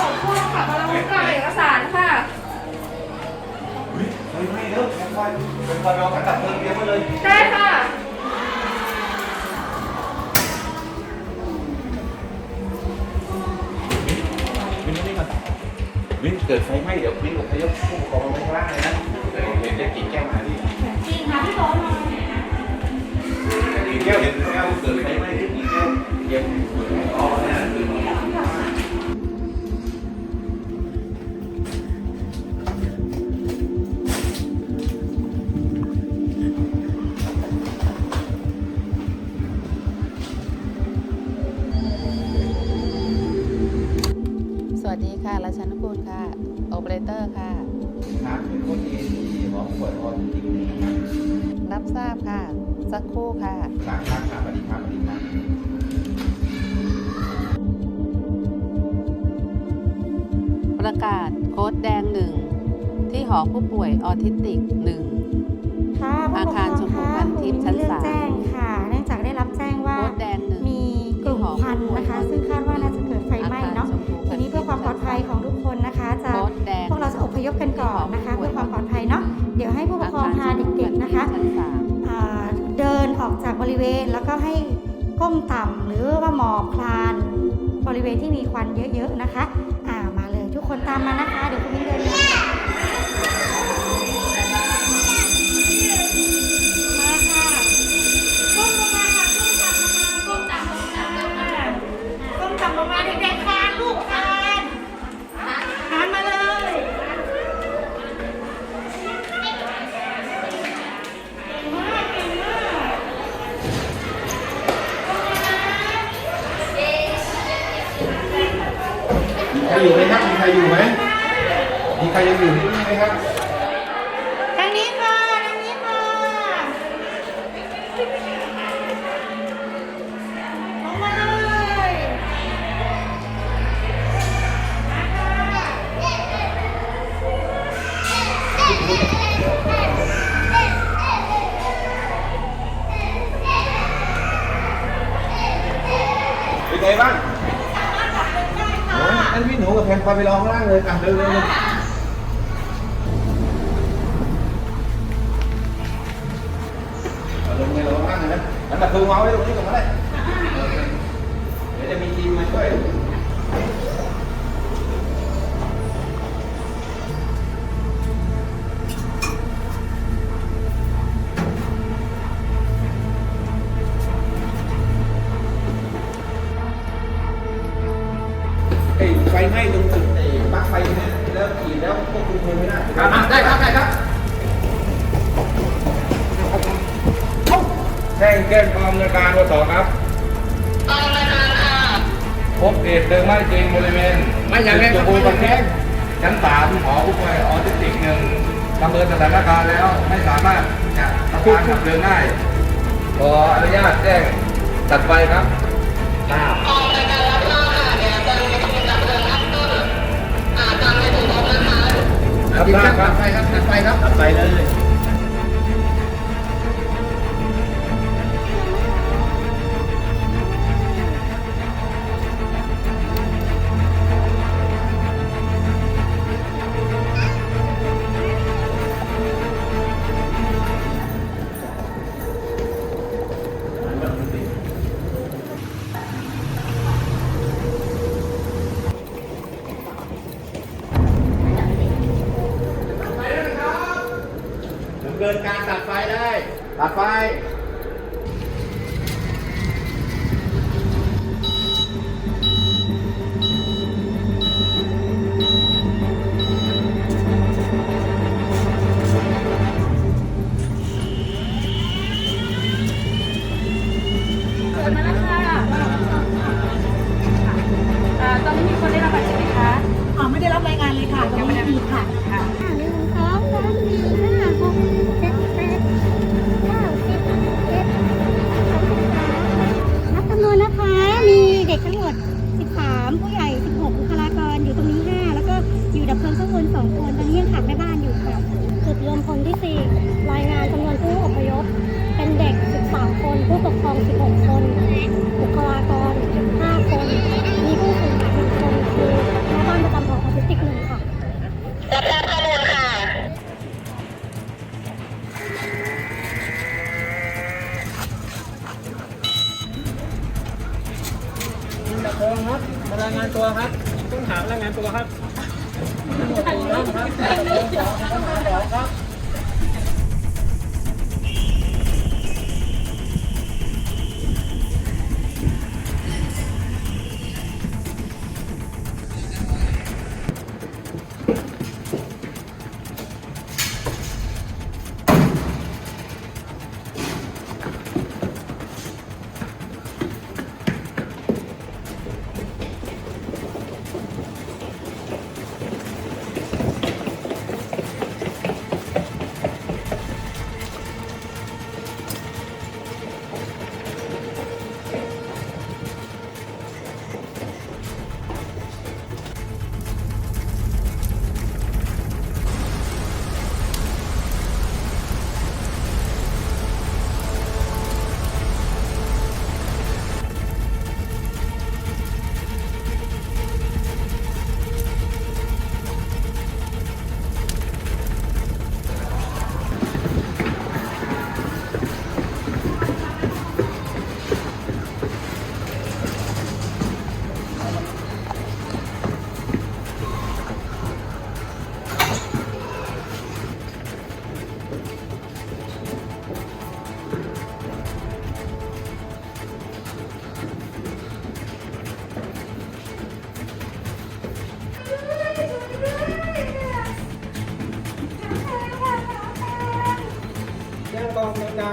ของคุณค่ะกำลังมุ่งกน้าเอกสารค่ะ เฮ้ยไม่เลิกเป็นวันเป็นวันเรากลับเมืองเดียวกันเลย ได้ค่ะ วินนี่ก่อนวินเกิดไฟไหม้เดี๋ยววินกับะยพผู้ปกครองมาเว้ข้างล่างเลยนะเดี๋ยวเห็นได้กี่แก้วมาดิจริงค่ะพี่โต๊ะกี่แก้วเห็นแก้วเกิดไฟไหม้ได้กี่แก้วเยี่ยมอ๋อ ค่ะราชันกุลค่ะโอเปอเรเตอร์ค่ะทางเป็นคนดีที่หมอป่วยออทิสติกนะครับรับทราบค่ะ สักครู่ค่ะครับครับครับสวัสดีครับสวัสดีครับประกาศโค้ดแดงหนึ่งที่หอผู้ป่วยออทิสติกหนึ่งค่ะผู้อาปกคคารรองชมพูคะพันทิพย์ชั้นมีเรื่องสามแจ้งค่ะ เวณแล้วก็ให้ก้มต่ำหรือว่าหมอบคลาน บริเวณที่มีควันเยอะๆนะคะ อ่ามาเลยทุกคนตามมานะคะ เดี๋ยวคุณมิ้นเดิน นี่ไหมครับทางนี้ค่ะทางนี้ค่ะลงมาเลยมาค่ะเป็นไงบ้างโอ้ยอันพี่หนูกับแพนพาไปรอข้างล่างเลยอะเร็วเลงไปรอข้างล่างเลยนะอันดับเพลิงวางไว้ตรงนี้ก่อนก็ได้เดี๋ยวจะมีทีมมาช่วยไฟไหม้ตรงจุดไอ้ปลั๊กไฟนี่ยแล้วขีดแล้วควบคุมเพลิงไม่ได้ครับได้ครับ แจ้งแจ้งกองอำนวยการวสครับพบเหตุเพลิงไหม้จริงบริเวณไม่อย่างไรครับประเทศชั้นสามหอผู้ป่วยออทิสติกหนึ่งประเมินสถานการณ์แล้วไม่สามารถจะทำการดับเพลิงได้ขออนุญาตแจ้งตัดไฟครับทราบครับครับครับไปครับไปครับไปเลยดำเนิน การตัดไฟได้ ตัดไฟ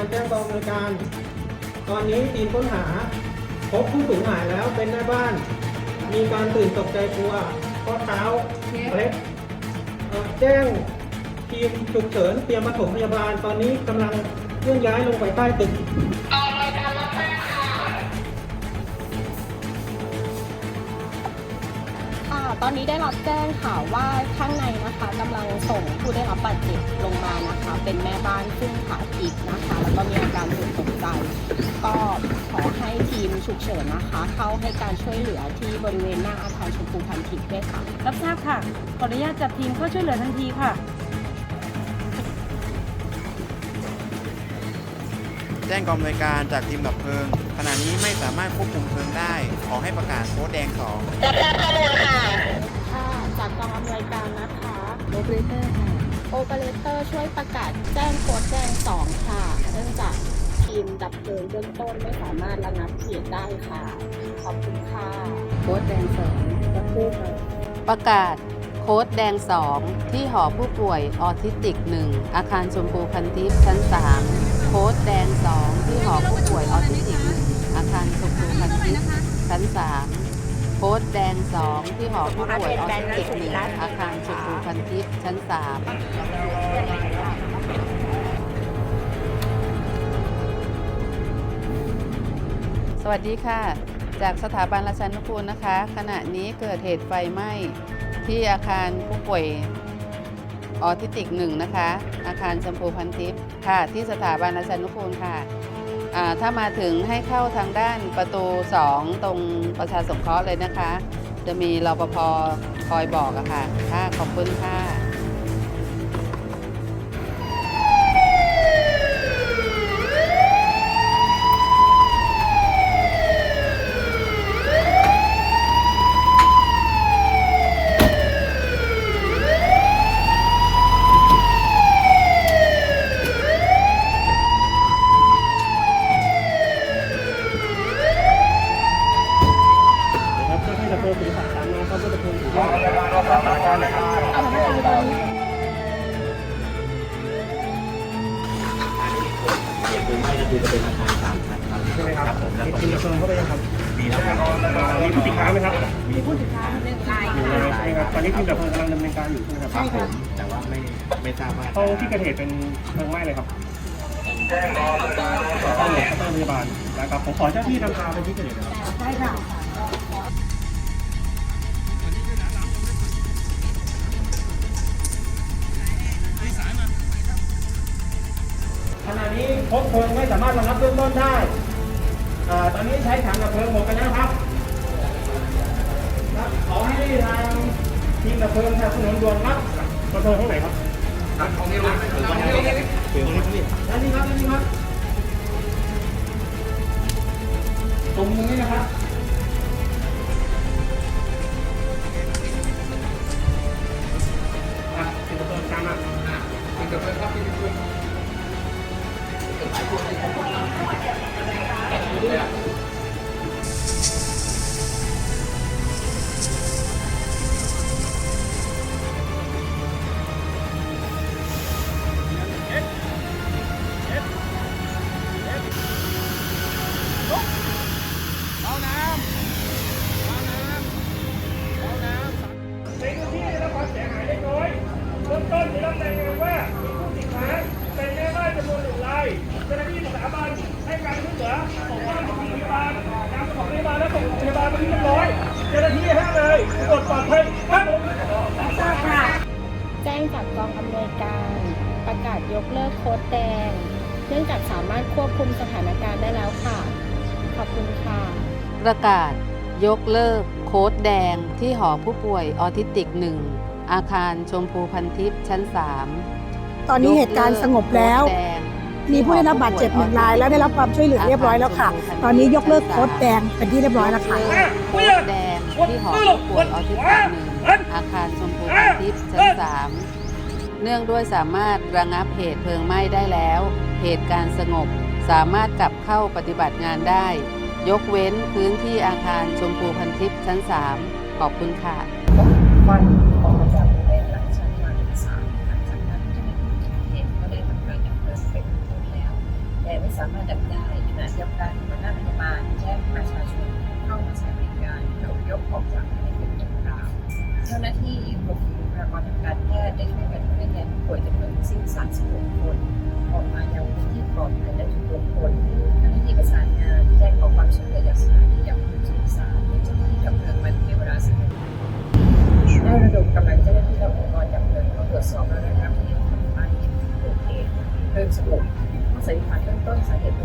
แจ้งกองในวยการ ตอนนี้ทีมค้นหา พบผู้สูญหายแล้วเป็นแม่บ้าน มีการตื่นตกใจกลัวข้อเท้าเล็กแจ้งทีมฉุกเฉินเตรียมปฐมพยาบาล ตอนนี้กำลังเคลื่อนย้ายลงไปใต้ตึก อนนี้ได้รับแจ้งค่ะว่าข้างในนะคะกำลังส่งผู้ได้รับบาดเจ็บลงมานะคะ เป็นแม่บ้านซึ่งขาพิกนะคะ แล้วก็มีอาการตื่นตกใจ ก็ขอให้ทีมฉุกเฉินนะคะ เข้าให้การช่วยเหลือที่บริเวณหน้าอาคารชมพูพันทิพย์ด้วยค่ะ รับทราบค่ะ ขออนุญาตจัดทีมเข้าช่วยเหลือทันทีค่ะ แจ้งกองอำนวยการจากทีมดับเพลิง ขณะนี้ไม่สามารถควบคุมเพลิงได้ ขอให้ประกาศโค้ดแดงสองค่ะจากกองอำนวยการนะคะโอเปอเรเตอร์ค่ะโอเปอเรเตอร์ช่วยประกาศแจ้งโค้ดแจ้งสองค่ะ เนื่องจากทีมดับเพลิงเบื้องต้นไม่สามารถระงับเหตุได้ค่ะ ขอบคุณค่ะ โค้ดแดงสองสักครู่ค่ะ ประกาศโค้ดแดง 2 ที่หอผู้ป่วยออทิสติก 1 อาคารชมพูพันทิพย์ชั้น 3 โค้ดแดง2ที่หอผู้ป่วยออทิสติกอาคารชมพูพันทิพย์ชั้น3โค้ดแดง2ที่หอผู้ป่วยออทิสติก1อาคารชมพูพันทิพย์ชั้น3สวัสดีค่ะ จากสถาบันราชานุกูลนะคะ ขณะนี้เกิดเหตุไฟไหม้ที่อาคารผู้ป่วย ออทิติกหนึ่งนะคะ อาคารชมพูพันทิพย์ค่ะ ที่สถาบันราชานุกูลค่ะถ้ามาถึงให้เข้าทางด้านประตู 2 ตรงประชาสงเคราะห์เลยนะคะ จะมีรปภคอยบอกอะค่ะ ค่ะ ขอบคุณค่ะ ครับมีทีมดับเพลิงเข้าไปยังครับมีแล้วมีผู้ติดค้างไหมครับมีผู้ติดค้างหนึ่งรายใช่ไหมครับตอนนี้ทีมดับเพลิงกำลังดำเนินการอยู่ใช่ไหมครับครับผมแต่ว่าไม่ไม่ทราบว่าห้องที่เกิดเหตุเป็นเพลิงไหม้เลยครับห้องหลบเคาน์เตอร์พยาบาลนะครับผมขอเจ้าที่นำพาไปที่เกิดเหตุนะครับได้ค่ะขณะนี้พบเพลิงไม่สามารถระงับเบื้องต้นได้เอ่อ ตอนนี้ใช้ถังดับเพลิงหมดไปแล้วครับครับ ขอให้ทางทีมดับเพลิงสนับสนุนด่วนครับดับเพลิงห้องไหนครับครับของนี้รู้ถึงวันนี้ด้านนี้ครับด้านนี้ครับตรงมุมนี้นะครับ กองอำนวยการประกาศยกเลิกโค้ดแดง เนื่องจากสามารถควบคุมสถานการณ์ได้แล้วค่ะ ขอบคุณค่ะ ประกาศ ยกเลิก โค้ดแดงที่หอผู้ป่วยออทิสติก1อาคารชมพูพันทิพย์ชั้น 3 ตอนนี้เหตุการณ์สงบแล้ว มีผู้ได้รับบาดเจ็บหนึ่งราย และได้รับความช่วยเหลือเรียบร้อยแล้วค่ะ ตอนนี้ยกเลิกโค้ดแดงเป็นที่เรียบร้อยแล้วค่ะโค้ดแดงที่หอผู้ป่วยออทิสติกหนึ่งอาคารชมพูพันทิพย์ชั้น 3 เนื่องด้วยสามารถระงับเหตุเพลิงไหม้ได้แล้ว เหตุการณ์สงบ สามารถกลับเข้าปฏิบัติงานได้ ยกเว้นพื้นที่อาคารชมพูพันทิพย์ชั้น 3 ขอบคุณค่ะควันออกมาจากบริเวณหลังชั้นวางที่สามหลังจากนั้นเจ้าหน้ที่เห็นก็ได้ทำการดับเพลิงเป็นต้นแล้ว แต่ไม่สามารถดับได้ขณะเดียวกันหัวหน้าพยาบาลแจ้งประชาชนเข้ามาใช้บริการให้อพยพออกจาก เจ้าหน้าที่รมบุคลากรทางการแพทย์ได้ช่วยกันเคลื่อนย้ายผู้ป่วยจำนวนสิ้น36 คน ออกมายังพื้นที่ปลอดภัยและทุกคนคนเจ้าหน้าที่ประสานงานแจ้งขอความช่วยเหลือจากสถานีดับเพลิงสุริสารและเจ้าหน้าที่ดับเพลิงมาในเวลาสิบนาทีได้ระดมกำลังเจ้าหน้าที่และอุปกรดับเพลิงเข้าตรวจสอบและระงับเหตุเพลิงไหม้ที่เกิดเหตุเพลิงสงบข้อสันนิษฐานเบื้องต้นสาเหตุ